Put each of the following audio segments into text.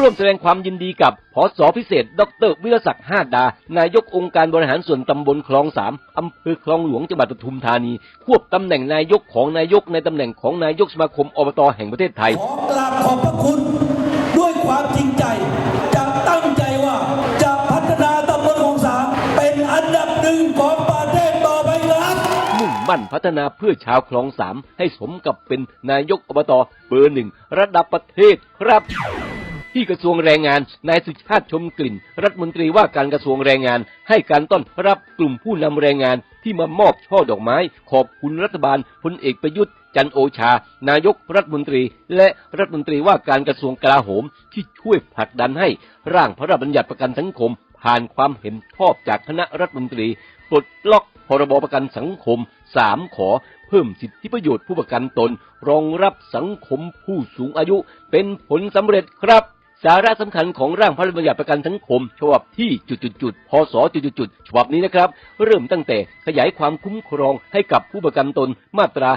ร่วมแสดงความยินดีกับผอสอพิเศษ ดรวิรศักดิ์ห้าดา นายกองค์การบริหารส่วนตำบลคลองสามอำเภอคลองหลวงจังหวัดปทุมธานี ควบตำแหน่งนายกของนายกในตำแหน่งของนายกสมาคมอบตแห่งประเทศไทย ขอกราบขอบพระคุณด้วยความจริงใจจะตั้งใจว่าจะพัฒนาตำบลของสามเป็นอันดับหนึ่งของประเทศต่อไปครับมุ่งมั่นพัฒนาเพื่อชาวคลองสามให้สมกับเป็นนายกอบตเบอร์หนึ่งระดับประเทศครับ ที่กระทรวงแรงงาน นายสุชาติชมกลิ่น รัฐมนตรีว่าการกระทรวงแรงงาน ให้การต้อนรับกลุ่มผู้นำแรงงานที่มามอบช่อดอกไม้ ขอบคุณรัฐบาลพลเอกประยุทธ์จันโอชา นายกรัฐมนตรี และรัฐมนตรีว่าการกระทรวงกลาโหม ที่ช่วยผลักดันให้ร่างพระราชบัญญัติประกันสังคม ผ่านความเห็นชอบจากคณะรัฐมนตรีปลดล็อกพรบประกันสังคม 3 ขอ เพิ่มสิทธิประโยชน์ผู้ประกันตน รองรับสังคมผู้สูงอายุเป็นผลสำเร็จครับ สาระสำคัญของร่างพระราชบัญญัติประกันสังคม ฉบับที่จุดๆพศจุดๆๆฉบับนี้นะครับ เริ่มตั้งแต่ขยายความคุ้มครองให้กับผู้ประกันตนมาตรา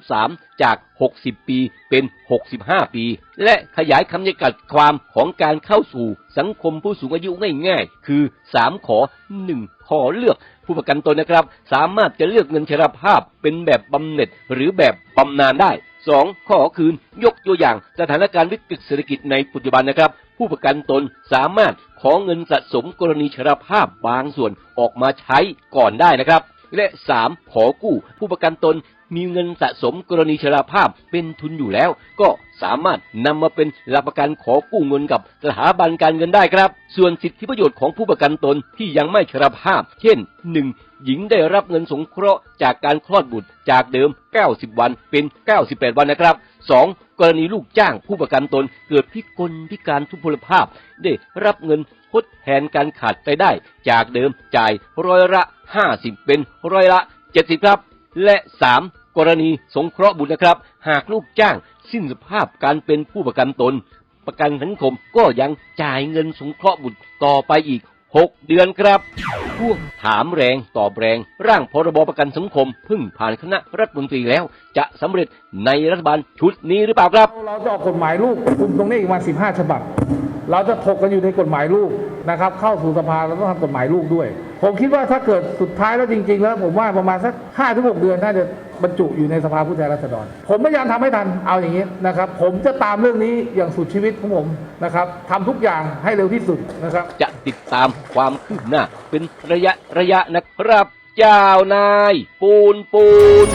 33 จาก 60 ปีเป็น 65 ปี และขยายคำจำกัดความของการเข้าสู่สังคมผู้สูงอายุง่ายๆ คือ 3 ขอ 1 ขอเลือกผู้ประกันตนนะครับ สามารถจะเลือกเงินชราภาพเป็นแบบบำเหน็จหรือแบบบำนาญได้ 2. ข้อคืน ยกตัวอย่างสถานการณ์วิกฤตเศรษฐกิจในปัจจุบันนะครับ ผู้ประกันตนสามารถขอเงินสะสมกรณีชราภาพบางส่วนออกมาใช้ก่อนได้นะครับ และ 3. ขอกู้ ผู้ประกันตน มีเงินสะสมกรณีชราภาพเป็นทุนอยู่แล้ว ก็สามารถนำมาเป็นหลักประกันขอกู้เงินกับสถาบันการเงินได้ครับ ส่วนสิทธิประโยชน์ของผู้ประกันตนที่ยังไม่ชราภาพ เช่น 1. หญิงได้รับเงินสงเคราะห์จากการคลอดบุตรจากเดิม 90 วันเป็น 98 วันนะครับ 2. กรณีลูกจ้างผู้ประกันตนเกิดพิกลพิการทุพพลภาพ ได้รับเงินทดแทนการขาดรายได้ จากเดิมจ่ายร้อยละ 50 เป็นร้อยละ 70 ครับ และ 3. กรณีสงเคราะห์บุตรนะครับ หากลูกจ้างสิ้นสภาพการเป็นผู้ประกันตน ประกันสังคมก็ยังจ่ายเงินสงเคราะห์บุตรต่อไปอีก 6 เดือนครับช่วงถามแรงตอบแรง ร่างพรบประกันสังคมพิ่งผ่านคณะรัฐมนตรีแล้ว จะสำเร็จในรัฐบาลชุดนี้หรือเปล่าครับ เราจะออกกฎหมายลูกคุมตรงนี้อีกมา15 ฉบับ เราจะถกกันอยู่ในกฎหมายลูกนะครับ เข้าสู่สภาเราต้องทำกฎหมายลูกด้วย ผมคิดว่าถ้าเกิดสุดท้ายแล้วจริง ๆ แล้ว ผมว่าประมาณสัก5ถึง6เดือนน่าจะบรรจุอยู่ในสภาผู้แทนราษฎร ผมพยายามทำให้ทันเอาอย่างนี้นะครับ ผมจะตามเรื่องนี้อย่างสุดชีวิตของผมนะครับทำทุกอย่างให้เร็วที่สุดนะครับ จะติดตามความคืบหน้าเป็นระยะระยะนะครับเจ้านาย ปูนปูน